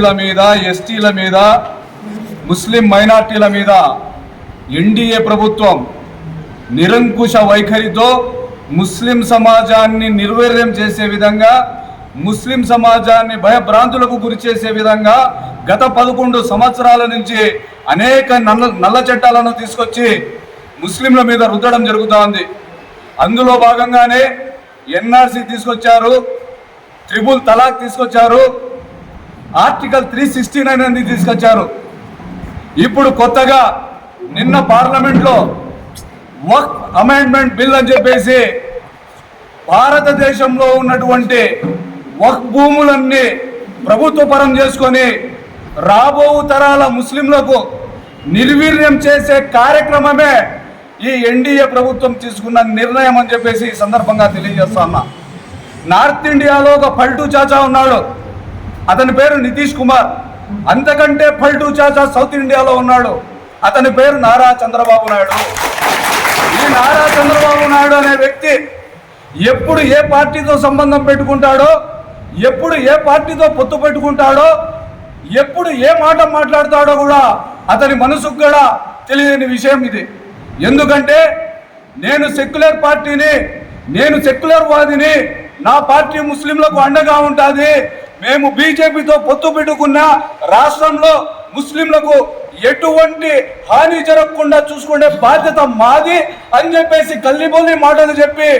ఎస్సీల మీద ఎస్టీల మీద ముస్లిం మైనార్టీల మీద ఎన్డీఏ ప్రభుత్వం నిరంకుశ వైఖరితో ముస్లిం సమాజాన్ని నిర్వీర్యం చేసే విధంగా ముస్లిం సమాజాన్ని భయభ్రాంతులకు గురి చేసే విధంగా గత పదకొండు సంవత్సరాల నుంచి అనేక నల్ల నల్ల చట్టాలను తీసుకొచ్చి ముస్లింల మీద రుద్దడం జరుగుతోంది. అందులో భాగంగానే ఎన్ఆర్సీ తీసుకొచ్చారు ట్రిపుల్ తలాక్ తీసుకొచ్చారు ఆర్టికల్ త్రీ సిక్స్టీ నైన్ అనేది తీసుకొచ్చారు. ఇప్పుడు కొత్తగా నిన్న పార్లమెంట్లో వక్ అమెండ్మెంట్ బిల్ అని చెప్పేసి భారతదేశంలో ఉన్నటువంటి వక్ భూములన్నీ ప్రభుత్వ పరం చేసుకొని రాబో తరాల ముస్లింలకు నిర్వీర్యం చేసే కార్యక్రమమే ఈ ఎన్డీఏ ప్రభుత్వం తీసుకున్న నిర్ణయం అని చెప్పేసి ఈ సందర్భంగా తెలియజేస్తా ఉన్నా. నార్త్ ఇండియాలో ఒక పల్టూ చాచా ఉన్నాడు. అతని పేరు నితీష్ కుమార్. అంతకంటే పల్టు చాచా సౌత్ ఇండియాలో ఉన్నాడు. అతని పేరు నారా చంద్రబాబు నాయుడు. ఈ నారా చంద్రబాబు నాయుడు అనే వ్యక్తి ఎప్పుడు ఏ పార్టీతో సంబంధం పెట్టుకుంటాడో ఎప్పుడు ఏ పార్టీతో పొత్తు పెట్టుకుంటాడో ఎప్పుడు ఏ మాట మాట్లాడతాడో కూడా అతని మనసుకు కూడా తెలియని విషయం ఇది. ఎందుకంటే నేను సెక్యులర్ పార్టీని నేను సెక్యులర్ వాదిని నా పార్టీ ముస్లింలకు అండగా ఉంటుంది. మేము బీజేపీతో పొత్తు పెట్టుకున్న రాష్ట్రంలో ముస్లింలకు ఎటువంటి హాని జరగకుండా చూసుకునే బాధ్యత మాది అని చెప్పేసి కల్లిబొల్లి మాటలు చెప్పి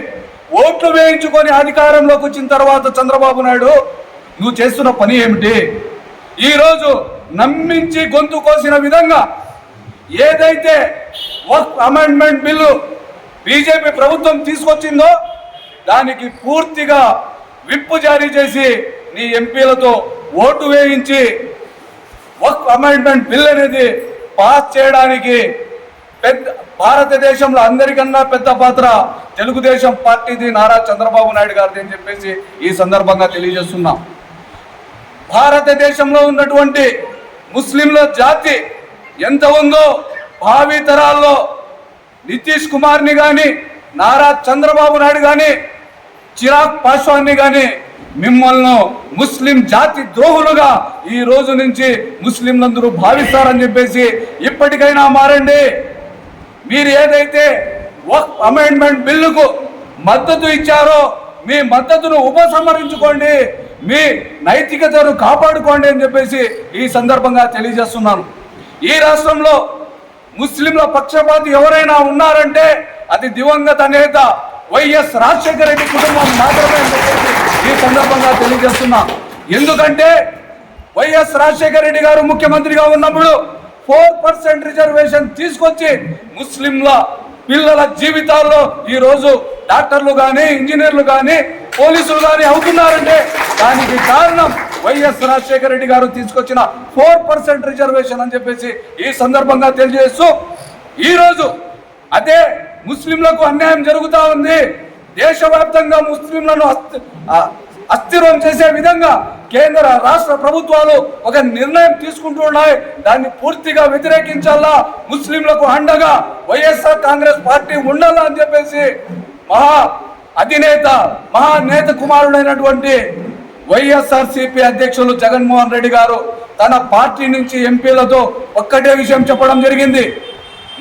ఓట్లు వేయించుకొని అధికారంలోకి వచ్చిన తర్వాత చంద్రబాబు నాయుడు నువ్వు చేస్తున్న పని ఏమిటి? ఈరోజు నమ్మించి గొంతు కోసిన విధంగా ఏదైతే వర్క్ అమెండ్మెంట్ బిల్లు బీజేపీ ప్రభుత్వం తీసుకొచ్చిందో దానికి పూర్తిగా విప్పు జారీ చేసి నీ ఎంపీలతో ఓటు వేయించి వర్క్ అమెండ్మెంట్ బిల్ అనేది పాస్ చేయడానికి పెద్ద భారతదేశంలో అందరికన్నా పెద్ద పాత్ర తెలుగుదేశం పార్టీది నారా చంద్రబాబు నాయుడు గారిది అని చెప్పేసి ఈ సందర్భంగా తెలియజేస్తున్నాం. భారతదేశంలో ఉన్నటువంటి ముస్లింల జాతి ఎంత ఉందో భావి తరాల్లో నితీష్ కుమార్ని కానీ నారా చంద్రబాబు నాయుడు కానీ చిరాగ్ పాస్వాన్ని కానీ మిమ్మల్ని ముస్లిం జాతి ద్రోహులుగా ఈ రోజు నుంచి ముస్లింలందరూ భావిస్తారని చెప్పేసి ఇప్పటికైనా మారండి. మీరు ఏదైతే అమెండ్మెంట్ బిల్లుకు మద్దతు ఇచ్చారో మీ మద్దతును ఉపసంహరించుకోండి మీ నైతికతను కాపాడుకోండి అని చెప్పేసి ఈ సందర్భంగా తెలియజేస్తున్నాను. ఈ రాష్ట్రంలో ముస్లింల పక్షపాతి ఎవరైనా ఉన్నారంటే అది దివంగత నేత వైఎస్ రాజశేఖర రెడ్డి కుటుంబం మాత్రమే అని చెప్పేసి ఈ సందర్భంగా తెలియజేస్తున్నా. ఎందుకంటే వైఎస్ రాజశేఖర రెడ్డి గారు ముఖ్యమంత్రిగా ఉన్నప్పుడు ఫోర్ పర్సెంట్ రిజర్వేషన్ తీసుకొచ్చి ముస్లింల పిల్లల జీవితాల్లో ఈ రోజు డాక్టర్లు కానీ ఇంజనీర్లు కానీ పోలీసులు కానీ అవుతున్నారంటే దానికి కారణం వైఎస్ రాజశేఖర రెడ్డి గారు తీసుకొచ్చిన ఫోర్ పర్సెంట్ రిజర్వేషన్ అని చెప్పేసి ఈ సందర్భంగా తెలియజేస్తూ ఈరోజు అదే ముస్లింలకు అన్యాయం జరుగుతూ ఉంది. దేశవ్యాప్తంగా ముస్లింలను అస్థి- అస్థిరం చేసే విధంగా కేంద్ర రాష్ట్ర ప్రభుత్వాలు ఒక నిర్ణయం తీసుకుంటున్నాయి దాన్ని పూర్తిగా వ్యతిరేకించాలా? ముస్లింలకు అండగా వైఎస్ఆర్ కాంగ్రెస్ పార్టీ ఉండాలా అని చెప్పేసి మహా అధినేత మహానేత కుమారుడైనటువంటి వైఎస్ఆర్ సిపి అధ్యక్షులు జగన్మోహన్ రెడ్డి గారు తన పార్టీ నుంచి ఎంపీలతో ఒక్కటే విషయం చెప్పడం జరిగింది.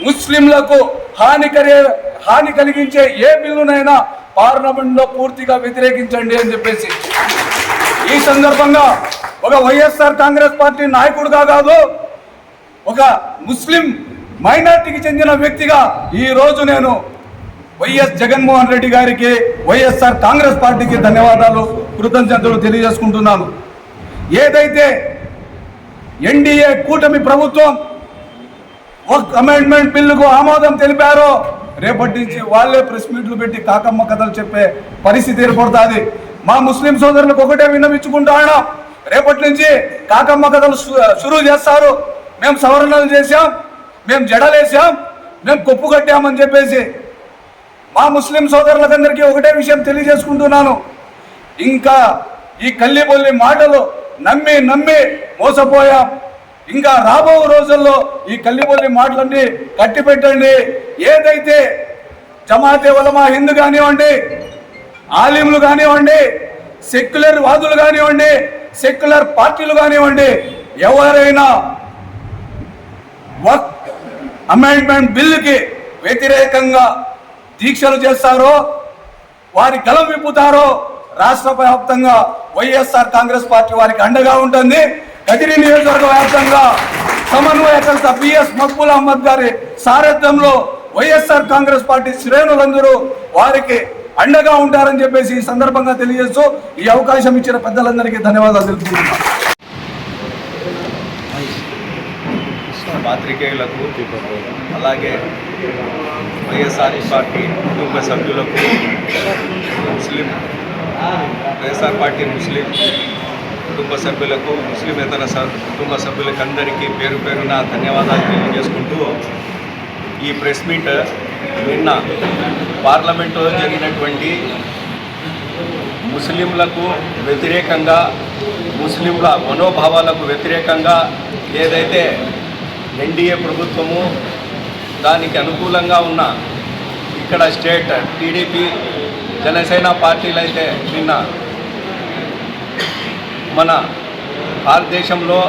ముస్లింలకు హాని కలిగే హాని కలిగించే ఏ బిల్లునైనా పార్లమెంట్లో పూర్తిగా వ్యతిరేకించండి అని చెప్పేసి. ఈ సందర్భంగా ఒక వైఎస్ఆర్ కాంగ్రెస్ పార్టీ నాయకుడుగా కాదు ఒక ముస్లిం మైనార్టీకి చెందిన వ్యక్తిగా ఈ రోజు నేను వైఎస్ జగన్మోహన్ రెడ్డి గారికి వైఎస్ఆర్ కాంగ్రెస్ పార్టీకి ధన్యవాదాలు కృతజ్ఞతలు తెలియజేసుకుంటున్నాను. ఏదైతే ఎన్డీఏ కూటమి ప్రభుత్వం ఒక అమెండ్మెంట్ బిల్లుకు ఆమోదం తెలిపారో రేపటి నుంచి వాళ్ళే ప్రెస్ మీట్లు పెట్టి కాకమ్మ కథలు చెప్పే పరిస్థితి ఏర్పడుతుంది. మా ముస్లిం సోదరులకు ఒకటే విన్నవించుకుంటాను రేపటి నుంచి కాకమ్మ కథలు సు- షురూ చేస్తారు. మేము సవరణలు చేశాం మేము జడలేసాం మేము కొప్పు కట్టామని చెప్పేసి మా ముస్లిం సోదరులకందరికీ ఒకటే విషయం తెలియజేసుకుంటున్నాను. ఇంకా ఈ కల్లిబొల్లి మాటలు నమ్మి నమ్మి మోసపోయాం. ఇంకా రాబో రోజుల్లో ఈ కల్లిపల్లి మాటలన్నీ కట్టి పెట్టండి ఏదైతే జమాతే ఉలమా హిందూ కానివ్వండి ఆలింలు కానివ్వండి సెక్యులర్ వాదులు కానివ్వండి సెక్యులర్ పార్టీలు కానివ్వండి ఎవరైనా వక్ అమెండ్మెంట్ బిల్లుకి వ్యతిరేకంగా దీక్షలు చేస్తారో వారి గలం విప్పుతారో రాష్ట్ర వ్యాప్తంగా వైఎస్ఆర్ కాంగ్రెస్ పార్టీ వారికి అండగా ఉంటుంది. కదిరి నియోజకవర్గ వ్యాప్తంగా సమన్వయకర్త బిఎస్ మక్బుల్ అహ్మద్ గారి సారథ్యంలో వైఎస్ఆర్ కాంగ్రెస్ పార్టీ శ్రేణులందరూ వారికి అండగా ఉంటారని చెప్పేసి ఈ సందర్భంగా తెలియజేస్తూ ఈ అవకాశం ఇచ్చిన పెద్దలందరికీ ధన్యవాదాలు తెలుపుతున్నాను పాత్రికేయులకు అలాగే వైఎస్ఆర్ పార్టీ కుటుంబ సభ్యులకు ముస్లిం వైఎస్ఆర్ పార్టీ ముస్లిం కుటుంబ సభ్యులకు ముస్లిమేతర కుటుంబ సభ్యులకు అందరికీ పేరు పేరున ధన్యవాదాలు తెలియజేసుకుంటూ ఈ ప్రెస్ మీట్ నిన్న పార్లమెంటులో జరిగినటువంటి ముస్లింలకు వ్యతిరేకంగా ముస్లింల మనోభావాలకు వ్యతిరేకంగా ఏదైతే ఎన్డీఏ ప్రభుత్వము దానికి అనుకూలంగా ఉన్న ఇక్కడ స్టేట్ టీడీపీ జనసేన పార్టీలు అయితే నిన్న మన భారతదేశంలో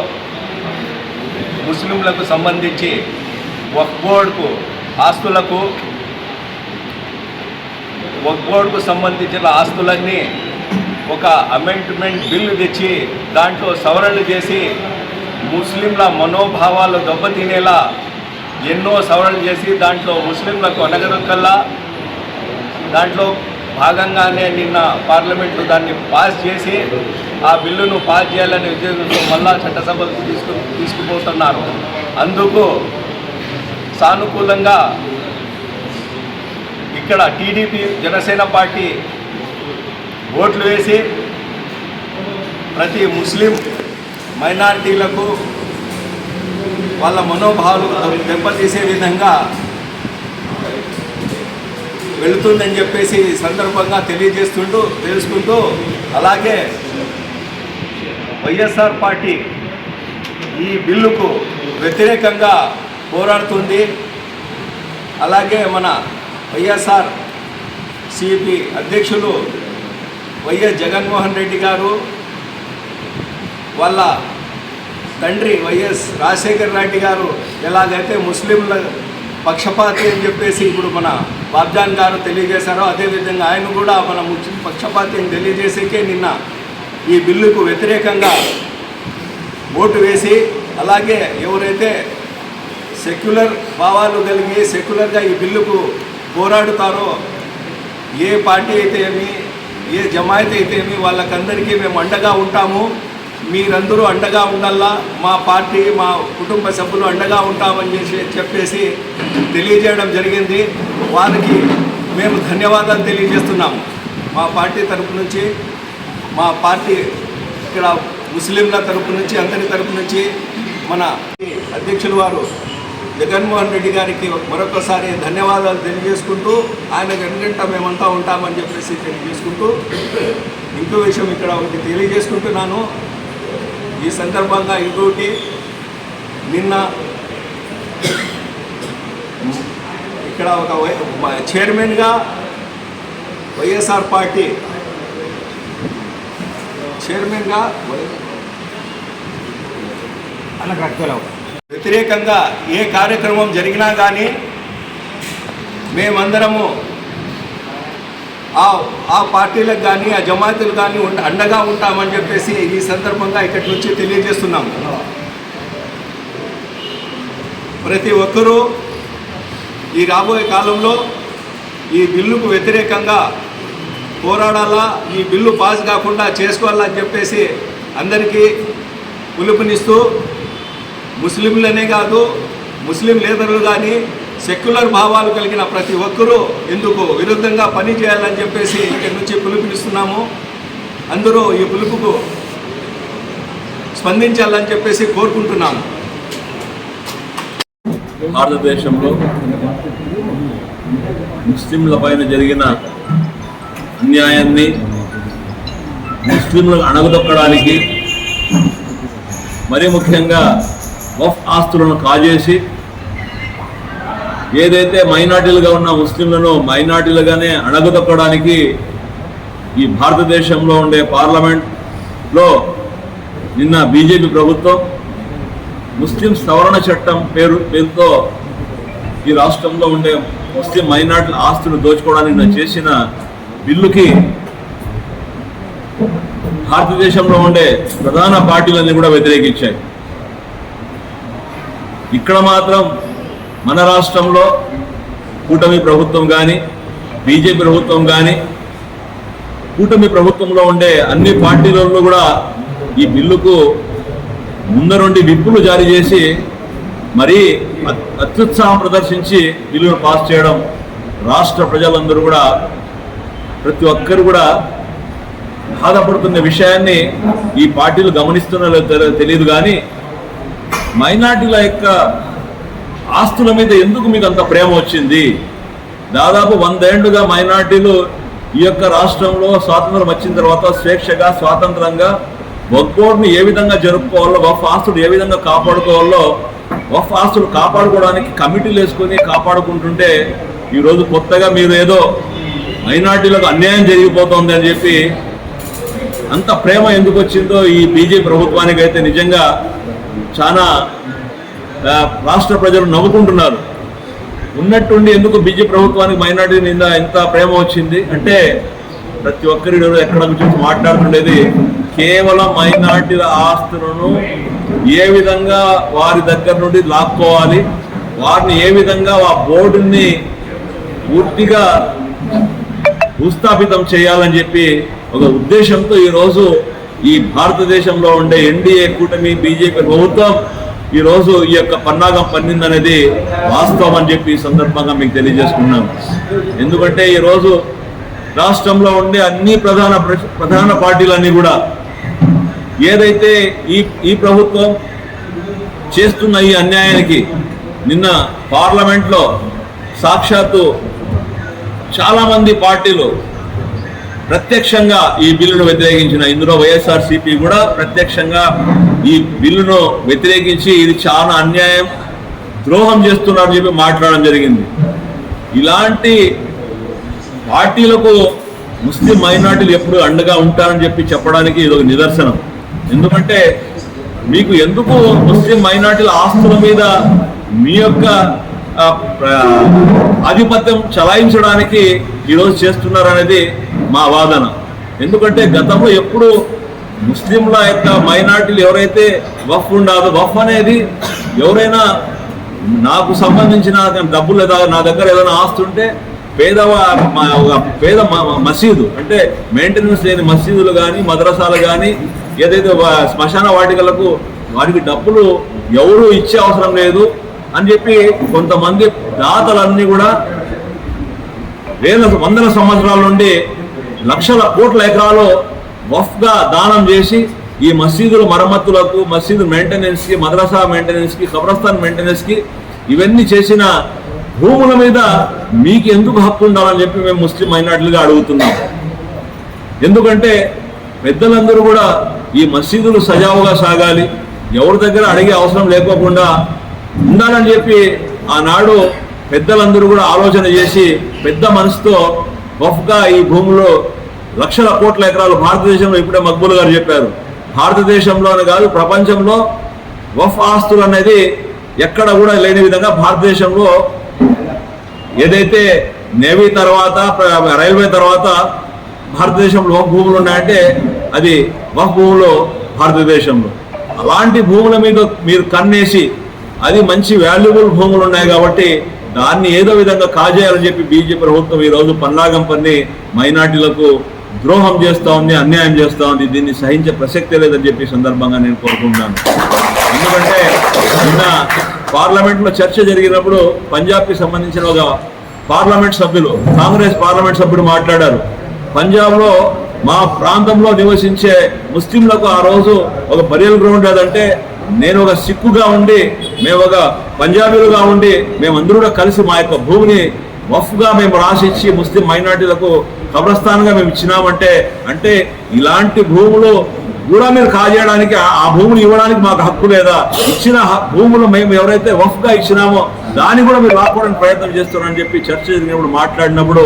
ముస్లింలకు సంబంధించి వక్ బోర్డుకు ఆస్తులకు వక్ బోర్డుకు సంబంధించిన ఆస్తులన్నీ ఒక అమెండ్మెంట్ బిల్లు తెచ్చి దాంట్లో సవరణలు చేసి ముస్లింల మనోభావాలు దెబ్బతినేలా ఎన్నో సవరణలు చేసి దాంట్లో ముస్లింలకు అనగదొక్కల్లా దాంట్లో భాగంగానే నిన్న పార్లమెంట్లో దాన్ని పాస్ చేసి ఆ బిల్లును పాస్ చేయాలనే ఉద్దేశంతో మళ్ళా చట్టసభకు తీసుకు తీసుకుపోతున్నారు. అందుకు సానుకూలంగా ఇక్కడ టీడీపీ జనసేన పార్టీ ఓట్లు వేసి ప్రతి ముస్లిం మైనారిటీలకు వాళ్ళ మనోభావాలు దెబ్బతీసే విధంగా వెళుతుందని చెప్పేసి సందర్భంగా తెలియజేస్తుంటూ తెలుసుకుంటూ అలాగే వైఎస్ఆర్ పార్టీ ఈ బిల్లుకు వ్యతిరేకంగా పోరాడుతుంది. అలాగే మన వైఎస్ఆర్ సిపి అధ్యక్షులు వైఎస్ జగన్మోహన్ రెడ్డి గారు వాళ్ళ తండ్రి వైఎస్ రాజశేఖర్ రెడ్డి గారు ఎలాగైతే ముస్లింల పక్షపాతి అని చెప్పేసి ఇప్పుడు మన బాబ్జాన్ గారు తెలియజేశారో అదేవిధంగా ఆయన కూడా మన ముస్లిం పక్షపాతిని తెలియజేసేకే నిన్న ఈ బిల్లుకు వ్యతిరేకంగా ఓటు వేసి అలాగే ఎవరైతే సెక్యులర్ భావాలు కలిగి సెక్యులర్గా ఈ బిల్లుకు పోరాడుతారో ఏ పార్టీ అయితే ఏమి ఏ జమాయత్ అయితే ఏమి వాళ్ళకందరికీ మేము అండగా ఉంటాము. మీరందరూ అండగా ఉండాలా? మా పార్టీ మా కుటుంబ సభ్యులు అండగా ఉంటామని చెప్పేసి తెలియజేయడం జరిగింది. వారికి మేము ధన్యవాదాలు తెలియజేస్తున్నాము. మా పార్టీ తరపు నుంచి మా పార్టీ ఇక్కడ ముస్లింల తరపు నుంచి అందరి తరపు నుంచి మన అధ్యక్షులు వారు జగన్మోహన్ రెడ్డి గారికి మరొకసారి ధన్యవాదాలు తెలియజేసుకుంటూ ఆయన గంట మేమంతా ఉంటామని చెప్పేసి తెలియజేసుకుంటూ ఇంకో విషయం ఇక్కడ ఒకటి తెలియజేసుకుంటున్నాను. ఈ సందర్భంగా ఇంకొకటి నిన్న ఇక్కడ ఒక చైర్మన్గా వైఎస్ఆర్ పార్టీ చైర్మన్గా వ్యతిరేకంగా ఏ కార్యక్రమం జరిగినా కానీ మేమందరము ఆ ఆ పార్టీలకు కానీ ఆ జమాతులు కానీ అండగా ఉంటామని చెప్పేసి ఈ సందర్భంగా ఇక్కడి నుంచి తెలియజేస్తున్నాము. ప్రతి ఒక్కరూ ఈ రాబోయే కాలంలో ఈ బిల్లుకు వ్యతిరేకంగా పోరాడాలా ఈ బిల్లు పాస్ కాకుండా చేసుకోవాలని చెప్పేసి అందరికీ పిలుపునిస్తూ ముస్లింలనే కాదు ముస్లిం లీడర్లు కానీ సెక్యులర్ భావాలు కలిగిన ప్రతి ఒక్కరూ ఇందుకు విరుద్ధంగా పని చేయాలని చెప్పేసి ఇక్కడి నుంచి పిలుపునిస్తున్నాము. అందరూ ఈ పిలుపుకు స్పందించాలని చెప్పేసి కోరుకుంటున్నాము. భారతదేశంలో ముస్లింల పైన జరిగిన అన్యాయాన్ని ముస్లింలకు అణగదొక్కడానికి మరీ ముఖ్యంగా వఫ్ ఆస్తులను కాజేసి ఏదైతే మైనార్టీలుగా ఉన్న ముస్లింలను మైనార్టీలుగానే అణగదొక్కడానికి ఈ భారతదేశంలో ఉండే పార్లమెంట్లో నిన్న బీజేపీ ప్రభుత్వం ముస్లిం సవరణ చట్టం పేరు పేరుతో ఈ రాష్ట్రంలో ఉండే ముస్లిం మైనార్టీల ఆస్తులు దోచుకోవడానికి నేను చేసిన బిల్లుకి భారతదేశంలో ఉండే ప్రధాన పార్టీలన్నీ కూడా వ్యతిరేకించాయి. ఇక్కడ మాత్రం మన రాష్ట్రంలో కూటమి ప్రభుత్వం కానీ బీజేపీ ప్రభుత్వం కానీ కూటమి ప్రభుత్వంలో ఉండే అన్ని పార్టీలలో కూడా ఈ బిల్లుకు ముందరుండి విప్పులు జారీ చేసి మరీ అత్- అత్యుత్సాహం ప్రదర్శించి బిల్లును పాస్ చేయడం రాష్ట్ర ప్రజలందరూ కూడా ప్రతి ఒక్కరు కూడా బాధపడుతున్న విషయాన్ని ఈ పార్టీలు గమనిస్తున్నారో తెలియదు కానీ మైనార్టీల యొక్క ఆస్తుల మీద ఎందుకు మీకు అంత ప్రేమ వచ్చింది? దాదాపు వందేళ్ళుగా మైనార్టీలు ఈ యొక్క రాష్ట్రంలో స్వాతంత్రం వచ్చిన తర్వాత స్వేచ్ఛగా స్వాతంత్రంగా వక్బోర్డ్ని ఏ విధంగా జరుపుకోవాలో వఫ్ ఆస్తులు ఏ విధంగా కాపాడుకోవాలో వఫ్ ఆస్తులు కాపాడుకోవడానికి కమిటీలు వేసుకొని కాపాడుకుంటుంటే ఈరోజు కొత్తగా మీరు ఏదో మైనార్టీలకు అన్యాయం జరిగిపోతుంది అని చెప్పి అంత ప్రేమ ఎందుకు వచ్చిందో ఈ బీజేపీ ప్రభుత్వానికి అయితే నిజంగా చాలా రాష్ట్ర ప్రజలు నవ్వుకుంటున్నారు. ఉన్నట్టుండి ఎందుకు బీజేపీ ప్రభుత్వానికి మైనార్టీ నింద ఎంత ప్రేమ వచ్చింది? అంటే ప్రతి ఒక్కరి ఎక్కడ చూసి మాట్లాడుతుండేది కేవలం మైనార్టీల ఆస్తులను ఏ విధంగా వారి దగ్గర నుండి లాక్కోవాలి వారిని ఏ విధంగా ఆ బోర్డుని పూర్తిగా భూస్థాపితం చేయాలని చెప్పి ఒక ఉద్దేశంతో ఈరోజు ఈ భారతదేశంలో ఉండే ఎన్డీఏ కూటమి బీజేపీ ప్రభుత్వం ఈరోజు ఈ యొక్క పన్నాగం పన్నిందనేది వాస్తవం అని చెప్పి ఈ సందర్భంగా మీకు తెలియజేసుకున్నాం. ఎందుకంటే ఈరోజు రాష్ట్రంలో ఉండే అన్ని ప్రధాన ప్ర- ప్రధాన పార్టీలన్నీ కూడా ఏదైతే ఈ ఈ ప్రభుత్వం చేస్తున్న ఈ అన్యాయానికి నిన్న పార్లమెంట్లో సాక్షాత్తు చాలామంది పార్టీలు ప్రత్యక్షంగా ఈ బిల్లును వ్యతిరేకించిన ఇందులో వైఎస్ఆర్సీపీ కూడా ప్రత్యక్షంగా ఈ బిల్లును వ్యతిరేకించి ఇది చాలా అన్యాయం ద్రోహం చేస్తున్నారని చెప్పి మాట్లాడడం జరిగింది. ఇలాంటి పార్టీలకు ముస్లిం మైనార్టీలు ఎప్పుడు అండగా ఉంటారని చెప్పి చెప్పడానికి ఇది ఒక నిదర్శనం. ఎందుకంటే మీకు ఎందుకు ముస్లిం మైనార్టీల ఆస్తుల మీద మీ యొక్క ఆధిపత్యం చలాయించడానికి ఈరోజు చేస్తున్నారు అనేది మా వాదన. ఎందుకంటే గతంలో ఎప్పుడు ముస్లింల యొక్క మైనార్టీలు ఎవరైతే వఫ్ ఉండదో వఫ్ అనేది ఎవరైనా నాకు సంబంధించిన డబ్బులు లేదా నా దగ్గర ఏదైనా ఆస్తి ఉంటే పేదవా ఒక పేద మసీదు అంటే మెయింటెనెన్స్ లేని మసీదులు కానీ మద్రసాలు కానీ ఏదైతే శ్మశాన వాటికలకు వాటికి డబ్బులు ఎవరు ఇచ్చే అవసరం లేదు అని చెప్పి కొంతమంది దాతలన్నీ కూడా వేల వందల సంవత్సరాల నుండి లక్షల కోట్ల ఎకరాలు వఫ్గా దానం చేసి ఈ మసీదుల మరమ్మతులకు మసీదు మెయింటెనెన్స్కి మద్రసా మెయింటెనెన్స్కి కబ్రస్థాన్ మెయింటెనెన్స్కి ఇవన్నీ చేసిన భూముల మీద మీకు ఎందుకు హక్కు ఉండాలని చెప్పి మేము ముస్లిం మైనార్టీలుగా అడుగుతున్నాం. ఎందుకంటే పెద్దలందరూ కూడా ఈ మసీదులు సజావుగా సాగాలి. ఎవరి దగ్గర అడిగే అవసరం లేకోకుండా ఉండాలని చెప్పి ఆనాడు పెద్దలందరూ కూడా ఆలోచన చేసి పెద్ద మనసుతో వఫ్గా ఈ భూములో లక్షల కోట్ల ఎకరాలు భారతదేశంలో ఇప్పుడే మక్బూల్ గారు చెప్పారు. భారతదేశంలోనే కాదు ప్రపంచంలో వఫ్ ఆస్తులు అనేది ఎక్కడ కూడా లేని విధంగా భారతదేశంలో ఏదైతే నేవీ తర్వాత రైల్వే తర్వాత భారతదేశంలో భూములు ఉన్నాయంటే అది వఫ్ భూములో భారతదేశంలో. అలాంటి భూముల మీద మీరు కన్నేసి అది మంచి వాల్యుబుల్ భూములు ఉన్నాయి కాబట్టి దాన్ని ఏదో విధంగా కాజేయాలని చెప్పి బీజేపీ ప్రభుత్వం ఈ రోజు పన్నాగం పన్ని మైనార్టీలకు ద్రోహం చేస్తూ ఉంది అన్యాయం చేస్తూ ఉంది. దీన్ని సహించే ప్రసక్తే లేదని చెప్పి సందర్భంగా నేను కోరుకుంటున్నాను. ఎందుకంటే నిన్న పార్లమెంట్లో చర్చ జరిగినప్పుడు పంజాబ్కి సంబంధించిన ఒక పార్లమెంట్ సభ్యులు కాంగ్రెస్ పార్లమెంట్ సభ్యుడు మాట్లాడారు. పంజాబ్లో మా ప్రాంతంలో నివసించే ముస్లింలకు ఆ రోజు ఒక బరియల్ గ్రౌండ్ లేదంటే నేను ఒక సిక్కుగా ఉండి మేము ఒక పంజాబీలుగా ఉండి మేమందరూ కూడా కలిసి మా యొక్క భూమిని వఫ్గా మేము రాసిచ్చి ముస్లిం మైనార్టీలకు కబ్రస్థానంగా మేము ఇచ్చినామంటే అంటే ఇలాంటి భూములు కూడా మీరు కాజేయడానికి ఆ- భూములు ఇవ్వడానికి మాకు హక్కు లేదా? ఇచ్చిన హ- భూములు మేము ఎవరైతే వఫ్గా ఇచ్చినామో దాన్ని కూడా మీరు రాకపోవడానికి ప్రయత్నం చేస్తున్నారని చెప్పి చర్చ జరిగినప్పుడు మాట్లాడినప్పుడు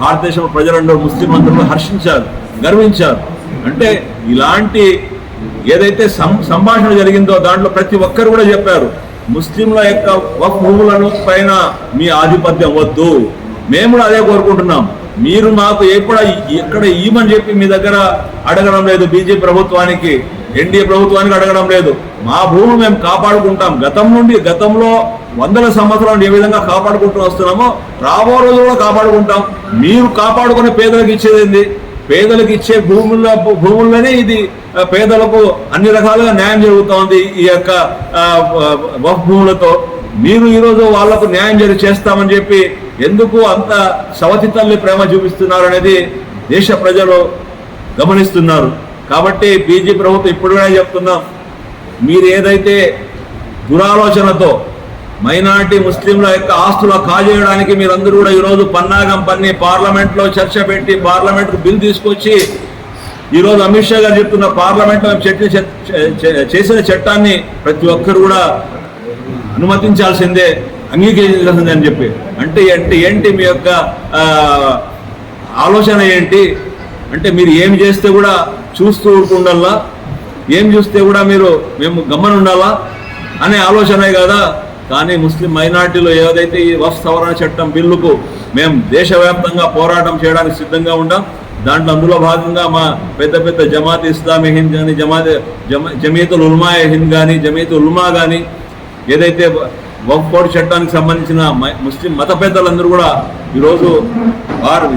భారతదేశంలో ప్రజలందరూ ముస్లిం అందరూ హర్షించారు. గర్వించారు. అంటే ఇలాంటి ఏదైతే సం- సంభాషణ జరిగిందో దాంట్లో ప్రతి ఒక్కరు కూడా చెప్పారు ముస్లింల యొక్క భూములను పైన మీ ఆధిపత్యం వద్దు. మేము కూడా అదే కోరుకుంటున్నాం. మీరు మాకు ఎప్పుడు ఎక్కడ ఈమని చెప్పి మీ దగ్గర అడగడం లేదు బీజేపీ ప్రభుత్వానికి ఎన్డీఏ ప్రభుత్వానికి అడగడం లేదు. మా భూములు మేము కాపాడుకుంటాం. గతం నుండి గతంలో వందల సంవత్సరాలు ఏ విధంగా కాపాడుకుంటూ వస్తున్నామో రాబో రోజు కూడా కాపాడుకుంటాం. మీరు కాపాడుకునే పేదలకు ఇచ్చేది ఏంది? పేదలకు ఇచ్చే భూముల భూముల్లోనే ఇది పేదలకు అన్ని రకాలుగా న్యాయం జరుగుతోంది ఈ యొక్క భూములతో. మీరు ఈరోజు వాళ్ళకు న్యాయం జరి చేస్తామని చెప్పి ఎందుకు అంత సవతి తల్లి ప్రేమ చూపిస్తున్నారు అనేది దేశ ప్రజలు గమనిస్తున్నారు. కాబట్టి బీజీ ప్రభుత్వం ఇప్పుడు కూడా చెప్తున్నాం మీరు ఏదైతే దురాలోచనతో మైనార్టీ ముస్లింల యొక్క ఆస్తుల కాజేయడానికి మీరందరూ కూడా ఈరోజు పన్నాగం పన్ని పార్లమెంట్లో చర్చ పెట్టి పార్లమెంట్కు బిల్ తీసుకొచ్చి ఈరోజు అమిత్ షా గారు చెప్తున్న పార్లమెంట్లో మేము చే- చేసిన చట్టాన్ని ప్రతి ఒక్కరు కూడా అనుమతించాల్సిందే అంగీకరించాల్సిందే అని చెప్పి. అంటే అంటే ఏంటి మీ యొక్క ఆలోచన ఏంటి? అంటే మీరు ఏం చేస్తే కూడా చూస్తూ ఉండాలా? ఏం చూస్తే కూడా మీరు మేము గమ్మనుండాలా అనే ఆలోచనే కదా కానీ ముస్లిం మైనార్టీలో ఏదైతే ఈ వఫ్ సవరణ చట్టం బిల్లుకు మేము దేశవ్యాప్తంగా పోరాటం చేయడానికి సిద్ధంగా ఉంటాం దాంట్లో అందులో భాగంగా మా పెద్ద పెద్ద జమాత్ ఇస్లామీ హింద్ కానీ జమాత్ జమ జమీతుల్ ఉల్మా హింద్ కానీ జమీత్ ఉల్మా కానీ ఏదైతే వక్ఫ్ బోర్డు చట్టానికి సంబంధించిన ముస్లిం మత పెద్దలందరూ కూడా ఈరోజు వారు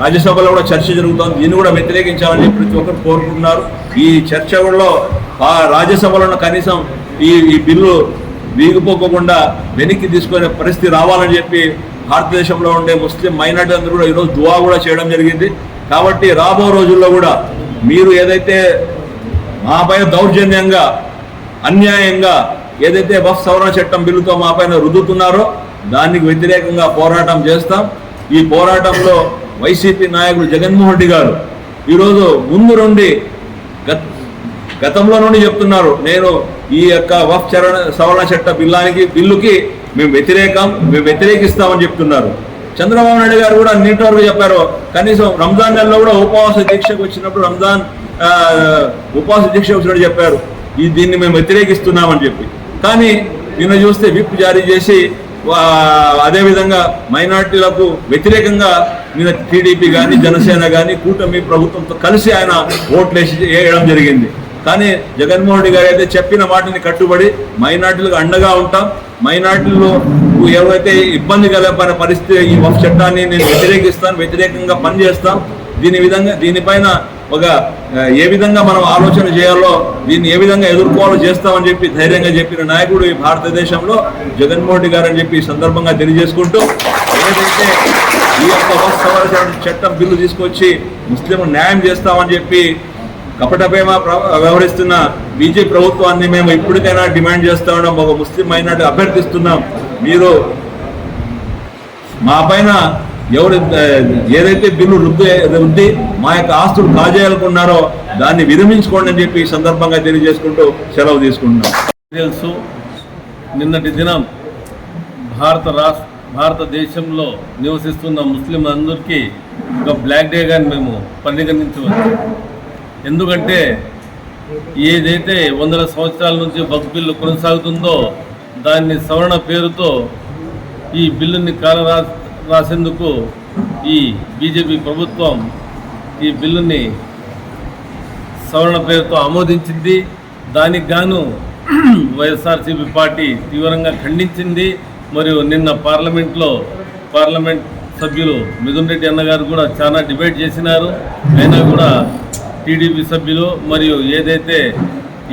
రాజ్యసభలో కూడా చర్చ జరుగుతోంది. దీన్ని కూడా వ్యతిరేకించాలని ప్రతి ఒక్కరు కోరుకుంటున్నారు. ఈ చర్చలో ఆ రాజ్యసభలో కనీసం ఈ ఈ బిల్లు వీగిపోకుండా వెనక్కి తీసుకునే పరిస్థితి రావాలని చెప్పి భారతదేశంలో ఉండే ముస్లిం మైనార్టీ అందరూ కూడా ఈరోజు దువా కూడా చేయడం జరిగింది. కాబట్టి రాబో రోజుల్లో కూడా మీరు ఏదైతే మా పైన దౌర్జన్యంగా అన్యాయంగా ఏదైతే వఫ్ సవరణ చట్టం బిల్లుతో మా పైన రుద్దుతున్నారో దానికి వ్యతిరేకంగా పోరాటం చేస్తాం. ఈ పోరాటంలో వైసీపీ నాయకుడు జగన్మోహన్ రెడ్డి గారు ఈరోజు ముందు నుండి గత- గతంలో నుండి చెప్తున్నారు. నేను ఈ యొక్క వఫ్ చరణ సవరణ చట్ట బిల్లానికి బిల్లుకి మేము వ్యతిరేకం మేము వ్యతిరేకిస్తామని చెప్తున్నారు. చంద్రబాబు నాయుడు గారు కూడా నిన్నటి వరకు చెప్పారు కనీసం రంజాన్ నెలలో కూడా ఉపవాస దీక్షకు వచ్చినప్పుడు రంజాన్ ఉపవాస దీక్ష వచ్చినట్టు చెప్పారు. ఈ దీన్ని మేము వ్యతిరేకిస్తున్నామని చెప్పి. కానీ నిన్న చూస్తే విప్ జారీ చేసి అదేవిధంగా మైనార్టీలకు వ్యతిరేకంగా నిన్న టీడీపీ కానీ జనసేన కానీ కూటమి ప్రభుత్వంతో కలిసి ఆయన ఓట్లు వేసి వేయడం జరిగింది. కానీ జగన్మోహన్ రెడ్డి గారు అయితే చెప్పిన వాటిని కట్టుబడి మైనార్టీలకు అండగా ఉంటాం. మైనార్టీలు ఎవరైతే ఇబ్బంది కలపని పరిస్థితి ఈ వఫ్ చట్టాన్ని నేను వ్యతిరేకిస్తాను వ్యతిరేకంగా పనిచేస్తాం. దీని విధంగా దీనిపైన ఒక ఏ విధంగా మనం ఆలోచన చేయాలో దీన్ని ఏ విధంగా ఎదుర్కోవాలో చేస్తామని చెప్పి ధైర్యంగా చెప్పిన నాయకుడు ఈ భారతదేశంలో జగన్మోహన్ రెడ్డి గారు అని చెప్పి ఈ సందర్భంగా తెలియజేసుకుంటూ ఏదైతే ఈ యొక్క వస్తు చట్టం బిల్లు తీసుకొచ్చి ముస్లింలు న్యాయం చేస్తామని చెప్పి కపటపేమ ప్ర- వ్యవహరిస్తున్న బీజేపీ ప్రభుత్వాన్ని మేము ఇప్పటికైనా డిమాండ్ చేస్తా ఉన్నాం. ఒక ముస్లిం మైనార్టీ అభ్యర్థిస్తున్నాం. మీరు మా పైన ఎవరు ఏదైతే బిల్లు రుద్దు రుద్ది మా యొక్క ఆస్తులు కాజేయాలనుకున్నారో దాన్ని విరమించుకోండి అని చెప్పి ఈ సందర్భంగా తెలియజేసుకుంటూ సెలవు తీసుకుంటున్నాం. తెలుసు నిన్నటి దినం భారత రాష్ట్ర భారతదేశంలో నివసిస్తున్న ముస్లిం అందరికీ ఒక బ్లాక్ డేగా మేము పరిగణించవచ్చు ఎందుకంటే ఏదైతే వందల సంవత్సరాల నుంచి వక్ బిల్లు కొనసాగుతుందో దాన్ని సవరణ పేరుతో ఈ బిల్లుని కాల రాసేందుకు ఈ బీజేపీ ప్రభుత్వం ఈ బిల్లుని సవరణ పేరుతో ఆమోదించింది. దానికి గాను వైఎస్ఆర్సీపీ పార్టీ తీవ్రంగా ఖండించింది. మరియు నిన్న పార్లమెంట్లో పార్లమెంట్ సభ్యులు మిథున్ రెడ్డి అన్నగారు కూడా చాలా డిబేట్ చేసినారు. అయినా కూడా టీడీపీ సభ్యులు మరియు ఏదైతే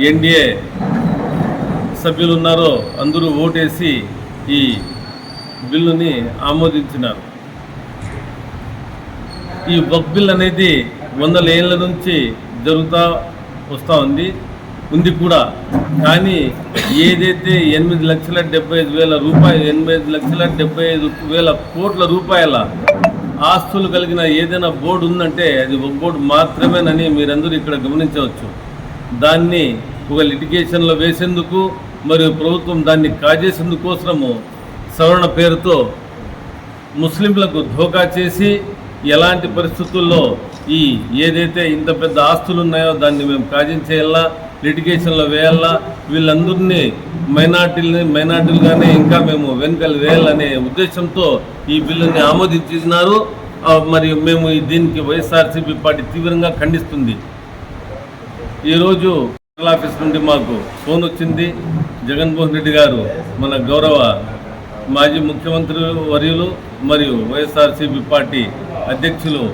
ఎన్డీఏ సభ్యులు ఉన్నారో అందరూ ఓటేసి ఈ బిల్లుని ఆమోదించినారు. ఈ వక్ బిల్ అనేది వందల ఏళ్ళ నుంచి జరుగుతూ వస్తూ ఉంది. ఉంది కూడా. కానీ ఏదైతే ఎనిమిది లక్షల డెబ్బై ఐదు వేల రూపాయలు ఎనిమిది లక్షల డెబ్బై ఐదు వేల కోట్ల రూపాయల ఆస్తులు కలిగిన ఏదైనా బోర్డు ఉందంటే అది ఒక బోర్డు మాత్రమేనని మీరందరూ ఇక్కడ గమనించవచ్చు. దాన్ని ఒక లిటిగేషన్లో వేసేందుకు మరియు ప్రభుత్వం దాన్ని కాజేసేందుకోసము సవరణ పేరుతో ముస్లింలకు ధోకా చేసి ఎలాంటి పరిస్థితుల్లో ఈ ఏదైతే ఇంత పెద్ద ఆస్తులు ఉన్నాయో దాన్ని మేము కాజించేలా లిటిగేషన్లో వేయాలా వీళ్ళందరినీ మైనార్టీలని మైనార్టీలుగానే ఇంకా మేము వెనుకలు వేయాలనే ఉద్దేశంతో ఈ బిల్లుని ఆమోదించినారు. మరియు మేము దీనికి వైఎస్ఆర్సీపీ పార్టీ తీవ్రంగా ఖండిస్తుంది. ఈరోజు జనరల్ ఆఫీస్ నుండి మాకు ఫోన్ వచ్చింది. జగన్మోహన్ రెడ్డి గారు మన గౌరవ మాజీ ముఖ్యమంత్రి వర్యులు మరియు వైఎస్ఆర్సీపీ పార్టీ అధ్యక్షులు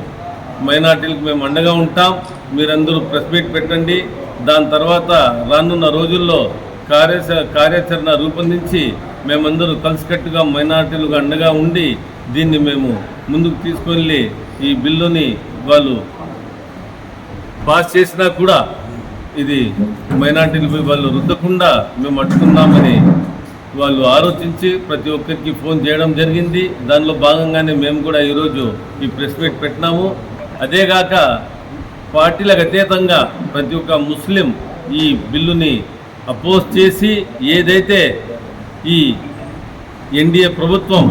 మైనార్టీలకు మేము అండగా ఉంటాం. మీరందరూ ప్రెస్ మీట్ పెట్టండి. దాని తర్వాత రానున్న రోజుల్లో కార్యాచ కార్యాచరణ రూపొందించి మేమందరూ కలిసికట్టుగా మైనార్టీలుగా అండగా ఉండి దీన్ని మేము ముందుకు తీసుకొని ఈ బిల్లుని వాళ్ళు పాస్ చేసినా కూడా ఇది మైనార్టీలపై వాళ్ళు రుద్దకుండా మేము అడ్డుకున్నామని వాళ్ళు ఆలోచించి ప్రతి ఒక్కరికి ఫోన్ చేయడం జరిగింది. దానిలో భాగంగానే మేము కూడా ఈరోజు ఈ ప్రెస్ మీట్ పెట్టినాము. అదేగాక పార్టీలకు అతీతంగా ప్రతి ఒక్క ముస్లిం ఈ బిల్లుని అపోజ్ చేసి ఏదైతే ఈ ఎన్డీఏ ప్రభుత్వం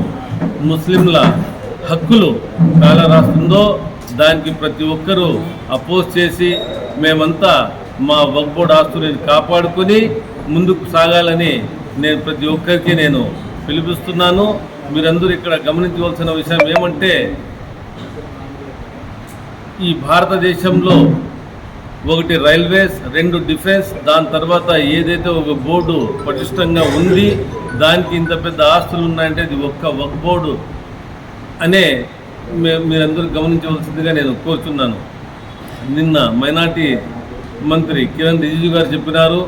ముస్లింల హక్కులు చాలా రాస్తుందో దానికి ప్రతి ఒక్కరూ అపోజ్ చేసి మేమంతా మా వక్బోర్డ్ ఆస్తుని కాపాడుకొని ముందుకు సాగాలని నేను ప్రతి ఒక్కరికి నేను పిలిపిస్తున్నాను మీరందరూ ఇక్కడ గమనించవలసిన విషయం ఏమంటే ఈ భారతదేశంలో ఒకటి రైల్వేస్ రెండు డిఫెన్స్ దాని తర్వాత ఏదైతే ఒక బోర్డు పటిష్టంగా ఉంది దానికి ఇంత పెద్ద ఆస్తులు ఉన్నాయంటే అది ఒక్క ఒక బోర్డు అనే మీరందరూ గమనించవలసిందిగా నేను కోరుతున్నాను నిన్న మైనార్టీ మంత్రి కిరణ్ రిజిజు గారు చెప్పినారు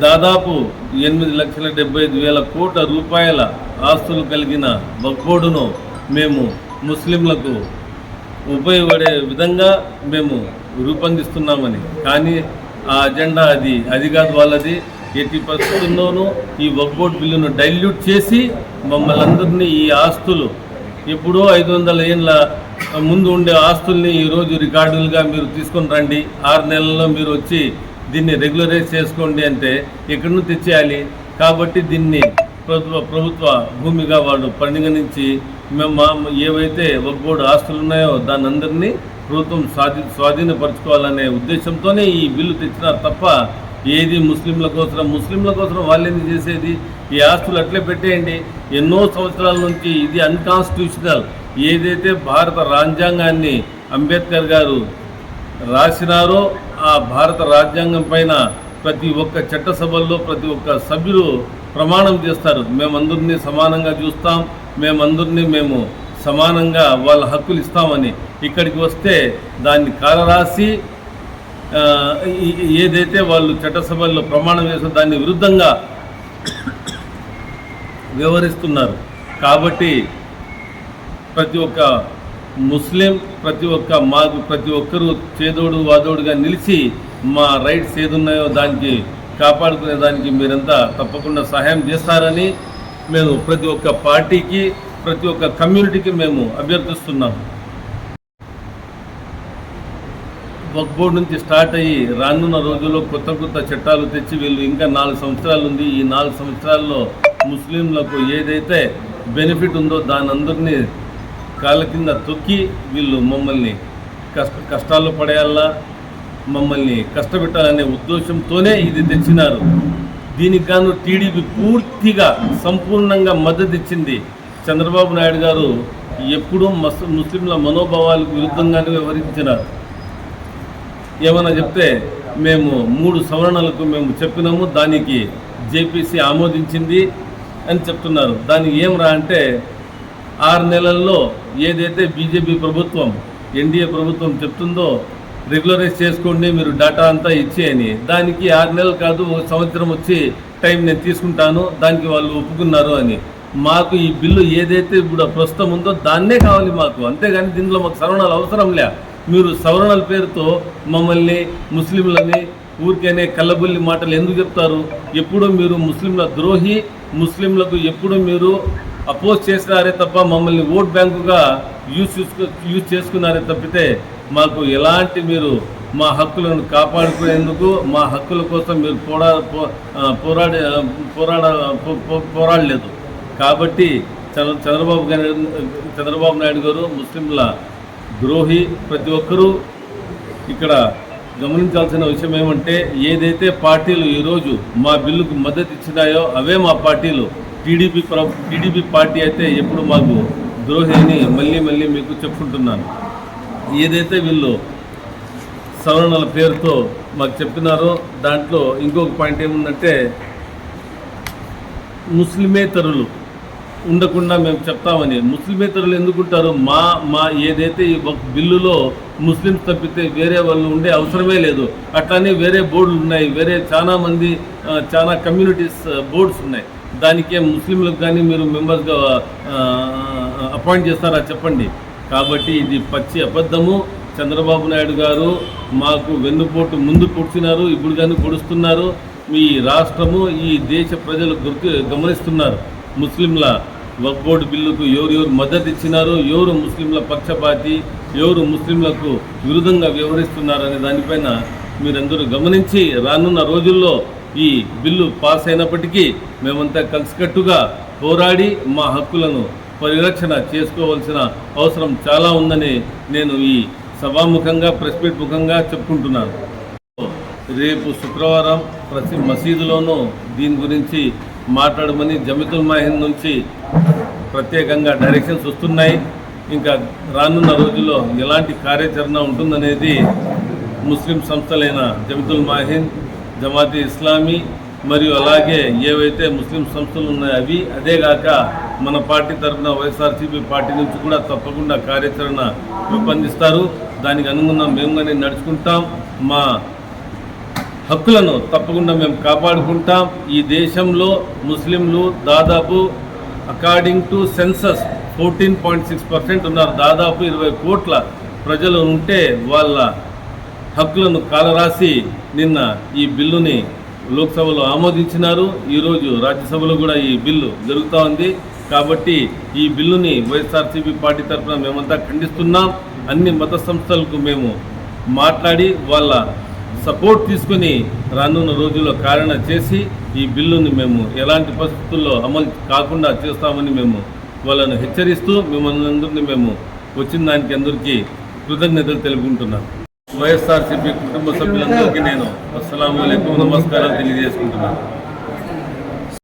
దాదాపు ఎనిమిది లక్షల డెబ్బై ఐదు వేల కోట్ల రూపాయల ఆస్తులు కలిగిన బక్బోర్డును మేము ముస్లింలకు ఉపయోగపడే విధంగా మేము రూపొందిస్తున్నామని. కానీ ఆ అజెండా అది అది కాదు వాళ్ళది. ఎట్టి పరిస్థితుల్లోనూ ఈ వక్బోట్ బిల్లును డైల్యూట్ చేసి మమ్మల్ని అందరినీ ఈ ఆస్తులు ఎప్పుడో ఐదు వందల ఏళ్ళ ముందు ఉండే ఆస్తుల్ని ఈరోజు రికార్డులుగా మీరు తీసుకొని రండి. ఆరు నెలల్లో మీరు వచ్చి దీన్ని రెగ్యులరైజ్ చేసుకోండి అంటే ఎక్కడి నుంచి తెచ్చేయాలి? కాబట్టి దీన్ని ప్రభుత్వ ప్రభుత్వ భూమిగా వాళ్ళు పరిగణించి మేము మా ఏవైతే ఒక్కోడు ఆస్తులు ఉన్నాయో దాని అందరినీ ప్రభుత్వం స్వాధీ స్వాధీనపరచుకోవాలనే ఉద్దేశంతోనే ఈ బిల్లు తెచ్చినారు తప్ప ఏది ముస్లింల కోసం ముస్లింల కోసం వాళ్ళేంది చేసేది? ఈ ఆస్తులు అట్లే పెట్టేయండి. ఎన్నో సంవత్సరాల నుంచి ఇది అన్కాన్స్టిట్యూషనల్. ఏదైతే భారత రాజ్యాంగాన్ని అంబేద్కర్ గారు రాసినారో ఆ భారత రాజ్యాంగం పైన ప్రతి ఒక్క చట్టసభల్లో ప్రతి ఒక్క సభ్యులు ప్రమాణం చేస్తారు. మేమందరినీ సమానంగా చూస్తాం. మేమందరినీ మేము సమానంగా వాళ్ళ హక్కులు ఇస్తామని ఇక్కడికి వస్తే దాన్ని కాలరాసి ఏదైతే వాళ్ళు చట్టసభల్లో ప్రమాణం చేస్తారో దాన్ని విరుద్ధంగా వ్యవహరిస్తున్నారు. కాబట్టి ప్రతి ఒక్క ముస్లిం ప్రతి ఒక్క మాకు ప్రతి ఒక్కరూ చేదోడు వాదోడుగా నిలిచి మా రైట్స్ ఏదున్నాయో దానికి కాపాడుకునే దానికి మీరంతా తప్పకుండా సహాయం చేస్తారని మేము ప్రతి ఒక్క పార్టీకి ప్రతి ఒక్క కమ్యూనిటీకి మేము అభ్యర్థిస్తున్నాము వక్ బోర్డు నుంచి స్టార్ట్ అయ్యి రానున్న రోజుల్లో కొత్త కొత్త చట్టాలు తెచ్చి వీళ్ళు ఇంకా నాలుగు సంవత్సరాలు ఉంది. ఈ నాలుగు సంవత్సరాల్లో ముస్లింలకు ఏదైతే బెనిఫిట్ ఉందో దాని అందరినీ కాళ్ళ కింద తొక్కి వీళ్ళు మమ్మల్ని కష్ట కష్టాల్లో పడేయాలా? మమ్మల్ని కష్టపెట్టాలనే ఉద్దేశంతోనే ఇది తెచ్చినారు. దీనికి గాను టీడీపీ పూర్తిగా సంపూర్ణంగా మద్దతు ఇచ్చింది చంద్రబాబు నాయుడు గారు. ఎప్పుడూ మస్ ముస్లింల మనోభావాలకు విరుద్ధంగానే వ్యవహరించినారు. ఏమైనా చెప్తే మేము మూడు సవరణలకు మేము చెప్పినాము దానికి జేపీసీ ఆమోదించింది అని చెప్తున్నారు. దానికి ఏం రా అంటే ఆరు నెలల్లో ఏదైతే బీజేపీ ప్రభుత్వం ఎన్డీఏ ప్రభుత్వం చెప్తుందో రెగ్యులరైజ్ చేసుకోండి మీరు డేటా అంతా ఇచ్చేయని దానికి ఆరు నెలలు కాదు ఒక సంవత్సరం వచ్చి టైం నేను తీసుకుంటాను దానికి వాళ్ళు ఒప్పుకున్నారు అని. మాకు ఈ బిల్లు ఏదైతే ఇప్పుడు ప్రస్తుతం ఉందో దాన్నే కావాలి మాకు. అంతేగాని దీంట్లో మాకు సవరణలు అవసరం లే. మీరు సవరణల పేరుతో మమ్మల్ని ముస్లింలని ఊరికేనే కళ్ళబుల్లి మాటలు ఎందుకు చెప్తారు? ఎప్పుడూ మీరు ముస్లింల ద్రోహి ముస్లింలకు ఎప్పుడు మీరు అపోజ్ చేసినారే తప్ప మమ్మల్ని ఓట్ బ్యాంకుగా యూజ్ చూసుకో యూజ్ చేసుకున్నారే తప్పితే మాకు ఎలాంటి మీరు మా హక్కులను కాపాడుకునేందుకు మా హక్కుల కోసం మీరు పోరా పో- పోరాడే పోరాడ పో- పో- పోరాడలేదు. కాబట్టి చంద్ర చంద్రబాబు గారి చంద్రబాబు నాయుడు గారు ముస్లింల ద్రోహి ప్రతి ఒక్కరూ ఇక్కడ గమనించాల్సిన విషయం ఏమంటే ఏదైతే పార్టీలు ఈరోజు మా బిల్లుకు మద్దతు ఇచ్చినాయో అవే మా పార్టీలు. టీడీపీ ప్ర టీడీపీ పార్టీ అయితే ఎప్పుడు మాకు ద్రోహిని మళ్ళీ మళ్ళీ మీకు చెప్పుకుంటున్నాను. ఏదైతే వీళ్ళు సవరణల పేరుతో మాకు చెప్పినారో దాంట్లో ఇంకొక పాయింట్ ఏముందంటే ముస్లిమేతరులు ఉండకుండా మేము చెప్తామని. ముస్లిమేతరులు ఎందుకుంటారు? మా మా ఏదైతే ఈ ఒక బిల్లులో ముస్లిమ్స్ తప్పితే వేరే వాళ్ళు ఉండే అవసరమే లేదు. అట్లానే వేరే బోర్డులు ఉన్నాయి. వేరే చాలామంది చాలా కమ్యూనిటీస్ బోర్డ్స్ ఉన్నాయి. దానికే ముస్లింలకు కానీ మీరు మెంబర్స్గా అపాయింట్ చేస్తారా చెప్పండి. కాబట్టి ఇది పచ్చి అబద్ధము. చంద్రబాబు నాయుడు గారు మాకు వెన్నుపోటు ముందు పొడిచినారు ఇప్పుడు కానీ పొడుస్తున్నారు మీ రాష్ట్రము ఈ దేశ ప్రజలు గుర్తు గమనిస్తున్నారు. ముస్లింల వక్ బోర్డు బిల్లుకు ఎవరు ఎవరు మద్దతు ఇచ్చినారు ఎవరు ముస్లింల పక్షపాతి ఎవరు ముస్లింలకు విరుద్ధంగా వ్యవహరిస్తున్నారు అనే దానిపైన మీరందరూ గమనించి రానున్న రోజుల్లో ఈ బిల్లు పాస్ అయినప్పటికీ మేమంతా కలిసికట్టుగా పోరాడి మా హక్కులను పరిరక్షణ చేసుకోవాల్సిన అవసరం చాలా ఉందని నేను ఈ సభాముఖంగా ప్రెస్ మీట్ ముఖంగా చెప్పుకుంటున్నాను. రేపు శుక్రవారం ప్రతి మసీదులోనూ దీని గురించి మాట్లాడమని జమితుల్ మాహిన్ నుంచి ప్రత్యేకంగా డైరెక్షన్స్ వస్తున్నాయి. ఇంకా రానున్న రోజుల్లో ఎలాంటి కార్యాచరణ ఉంటుందనేది ముస్లిం సంస్థలైన జమితుల్ మాహిన్ జమాతీ ఇస్లామీ మరియు అలాగే ఏవైతే ముస్లిం సంస్థలు ఉన్నాయో అవి అదేగాక మన పార్టీ తరఫున వైఎస్ఆర్సీపీ పార్టీ నుంచి కూడా తప్పకుండా కార్యాచరణ రూపొందిస్తారు. దానికి అనుగుణంగా మేము కానీ నడుచుకుంటాం. మా హక్కులను తప్పకుండా మేము కాపాడుకుంటాం. ఈ దేశంలో ముస్లింలు దాదాపు according to census fourteen point six percent ఉన్నారు. దాదాపు ఇరవై కోట్ల ప్రజలు ఉంటే వాళ్ళ హక్కులను కాలరాసి నిన్న ఈ బిల్లుని లోక్సభలో ఆమోదించినారు. ఈరోజు రాజ్యసభలో కూడా ఈ బిల్లు జరుగుతూ ఉంది. కాబట్టి ఈ బిల్లుని వైఎస్ఆర్సీపీ పార్టీ తరఫున మేమంతా ఖండిస్తున్నాం. అన్ని మత సంస్థలకు మేము మాట్లాడి వాళ్ళ సపోర్ట్ తీసుకొని రానున్న రోజుల్లో కారణ చేసి ఈ బిల్లుని మేము ఎలాంటి పరిస్థితుల్లో అమలు కాకుండా చేస్తామని మేము వాళ్ళను హెచ్చరిస్తూ మిమ్మల్ని అందరినీ మేము వచ్చిన దానికి అందరికీ కృతజ్ఞతలు తెలుపుకుంటున్నాం. వైఎస్ఆర్సీపీ కుటుంబ సభ్యులందరికీ నేను అస్సలం నమస్కారాలు తెలియజేసుకుంటున్నాను.